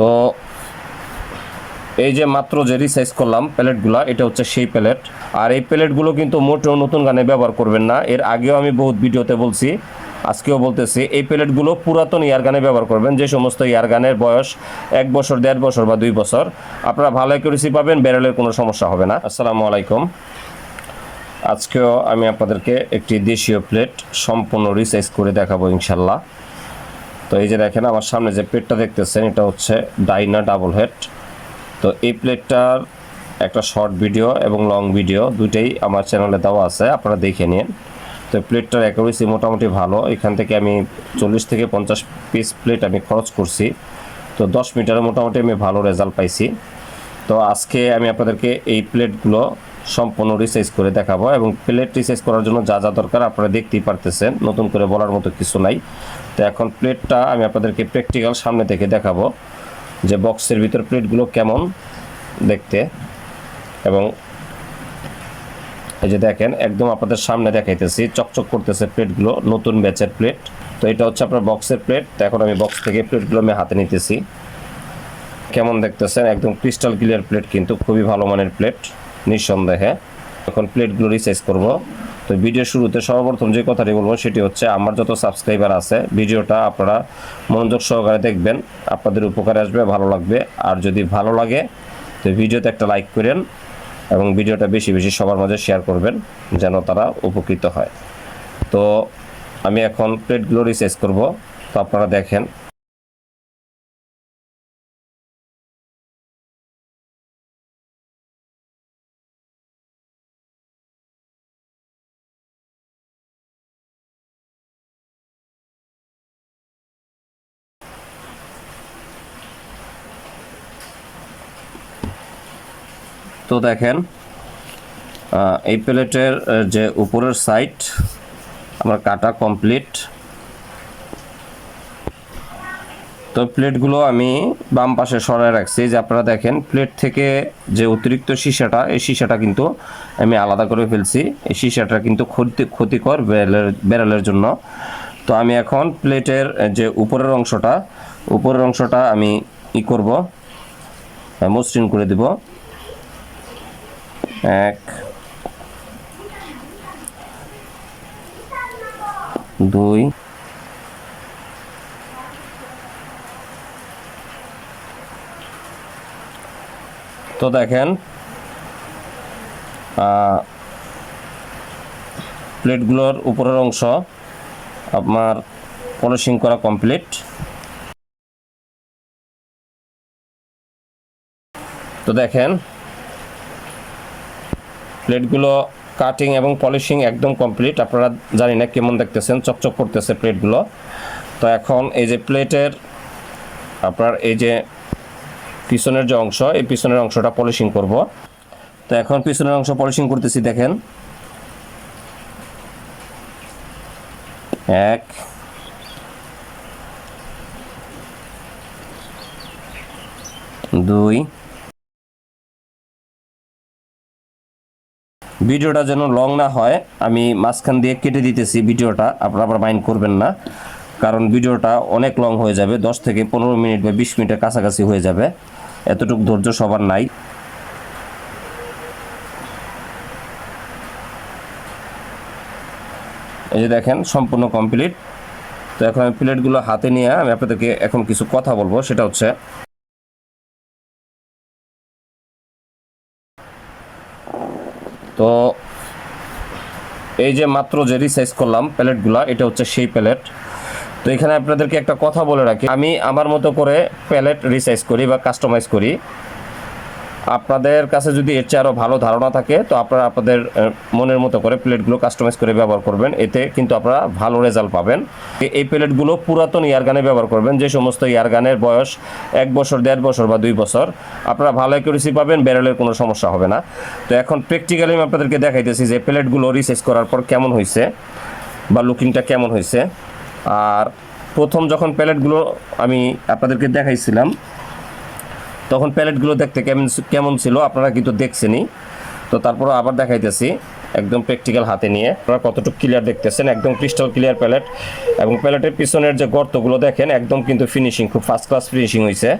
তো এই যে মাত্র যে রিসাইজ করলাম প্যালেটগুলো, এটা হচ্ছে সেই প্যালেট। আর এই প্যালেটগুলো কিন্তু মোটেও নতুন গানে ব্যবহার করবেন না। এর আগেও আমি বহুত ভিডিওতে বলছি, আজকেও বলতেছি, এই প্যালেটগুলো পুরাতন ইয়ার গানে ব্যবহার করবেন। যে সমস্ত ইয়ার গানের বয়স এক বছর, দেড় বছর বা দুই বছর, আপনারা ভালো অ্যাকুরেসি পাবেন ব্যারেলের কোনো সমস্যা হবে না। আসসালামু আলাইকুম। আজকেও আমি আপনাদেরকে একটি দেশীয় প্লেট সম্পূর্ণ রিসাইজ করে দেখাবো ইনশাল্লাহ। তো এই যে দেখেন, আমার সামনে যে প্লেটটা দেখতেছেন, এটা হচ্ছে ডাইনা ডাবল হেড তো এই প্লেটটার একটা শর্ট ভিডিও এবং লং ভিডিও দুটেই আমার চ্যানেলে দেওয়া আছে, আপনারা দেখে নিন। তো প্লেটটার অ্যাকুরেসি মোটামুটি ভালো। এখান থেকে আমি চল্লিশ থেকে পঞ্চাশ পিস প্লেট আমি খরচ করছি। তো দশ মিটারে মোটামুটি আমি ভালো রেজাল্ট পাইছি। তো আজকে আমি আপনাদেরকে এই প্লেটগুলো সম্পূর্ণ রিসাইজ করে দেখাবো এবং প্লেট রিসাইজ করার জন্য যা যা দরকার আপনারা দেখতেই পারতেছেন। নতুন করে বলার মতো কিছু নাই। তো এখন প্লেটটা আমি আপনাদেরকে প্র্যাকটিক্যাল সামনে থেকে দেখাবো যে বক্সের ভিতর প্লেটগুলো কেমন দেখতে। এবং এই যে দেখেন, একদম আপনাদের সামনে দেখাইতেছি, চকচক করতেছে প্লেটগুলো নতুন ব্যাচের প্লেট তো এটা হচ্ছে আপনার বক্সের প্লেট তো এখন আমি বক্স থেকে প্লেটগুলো আমি হাতে নিতেছি। কেমন দেখতেছেন? একদম ক্রিস্টাল ক্লিয়ার প্লেট কিন্তু, খুবই ভালো মানের প্লেট নিঃসন্দেহে। এখন প্লেটগুলো রিসাইজ করব। তো ভিডিও শুরুতে সর্বপ্রথম যে কথাটি বলব সেটি হচ্ছে, আমার যত সাবস্ক্রাইবার আছে ভিডিওটা আপনারা মনোযোগ সহকারে দেখবেন, আপনাদের উপকারে আসবে, ভালো লাগবে। আর যদি ভালো লাগে, তো ভিডিওতে একটা লাইক করেন এবং ভিডিওটা বেশি বেশি সবার মাঝে শেয়ার করবেন, যেন তারা উপকৃত হয়। তো আমি এখন প্লেটগুলো রিসাইজ করব। তো আপনারা দেখেন তো দেখেন এই প্লেটের যে উপরের সাইড আমার কাটা কমপ্লিট তো প্লেটগুলো আমি বাম পাশে সরায় রাখছি। যে আপনারা দেখেন, প্লেট থেকে যে অতিরিক্ত সীসাটা, এই সীসাটা কিন্তু আমি আলাদা করে ফেলছি। এই সীসাটা কিন্তু ক্ষতি ক্ষতিকর ব্যারেলের ব্যারেলের জন্য। তো আমি এখন প্লেটের যে উপরের অংশটা উপরের অংশটা আমি ই করব মসৃণ করে দিব। এক দুই তো দেখেন প্লেটগুলোর উপরের অংশ আপনার পলিশিং করা কমপ্লিট। তো দেখেন প্লেটগুলো কাটিং এবং পলিশিং একদম কমপ্লিট আপনারা জানি না কেমন দেখতেছেন, চকচক করতেছে প্লেটগুলো। তো এখন এই যে প্লেটের, আপনার এই যে পিছনের যে অংশ, এই পিছনের অংশটা পলিশিং করব। তো এখন পিছনের অংশ পলিশিং করতেছি, দেখেন। এক। দুই। ভিডিওটা যেন লং না হয়, আমি মাঝখান দিয়ে কেটে দিতেছি ভিডিওটা, আপনারা আবার মাইন্ড করবেন না, কারণ ভিডিওটা অনেক লং হয়ে যাবে, দশ থেকে পনেরো মিনিট বা বিশ মিনিটের কাছাকাছি হয়ে যাবে, এতটুকু ধৈর্য সবার নাই। এই যে দেখেন, সম্পূর্ণ কমপ্লিট তো এখন আমি প্লেটগুলো হাতে নিয়ে আমি আপনাদেরকে এখন কিছু কথা বলব, সেটা হচ্ছে তো এই যে মাত্র যে রিসাইজ করলাম প্যালেটগুলা, এটা হচ্ছে সেই প্যালেট। তো এখানে আপনাদেরকে একটা কথা বলে রাখি। আমি আমার মতো করে প্যালেট রিসাইজ করি বা কাস্টমাইজ করি। আপনাদের কাছে যদি এর চেয়ে আরও ভালো ধারণা থাকে, তো আপনারা আপনাদের মনের মতো করে প্লেটগুলো কাস্টমাইজ করে ব্যবহার করবেন। এতে কিন্তু আপনারা ভালো রেজাল্ট পাবেন। এই প্লেটগুলো পুরাতন ইয়ারগানে ব্যবহার করবেন। যে সমস্ত ইয়ারগানের বয়স এক বছর, দেড় বছর বা দুই বছর, আপনারা ভালো অ্যাকুরেসি পাবেন ব্যারেলের কোনো সমস্যা হবে না। তো এখন প্র্যাকটিক্যালি আমি আপনাদেরকে দেখাইতেছি যে প্লেটগুলো রিসাইজ করার পর কেমন হয়েছে বা লুকিংটা কেমন হয়েছে আর প্রথম যখন প্যালেটগুলো আমি আপনাদেরকে দেখাইছিলাম তখন প্যালেটগুলো দেখতে কেমন কেমন ছিল আপনারা কিন্তু দেখছেনই। তো তারপরে আবার দেখাইতেছি একদম প্র্যাকটিক্যাল হাতে নিয়ে। আপনারা কতটুকু ক্লিয়ার দেখতেছেন? একদম ক্রিস্টাল ক্লিয়ার প্যালেট। এবং প্যালেটের পিছনের যে গর্তগুলো দেখেন, একদম কিন্তু ফিনিশিং খুব ফার্স্ট ক্লাস ফিনিশিং হয়েছে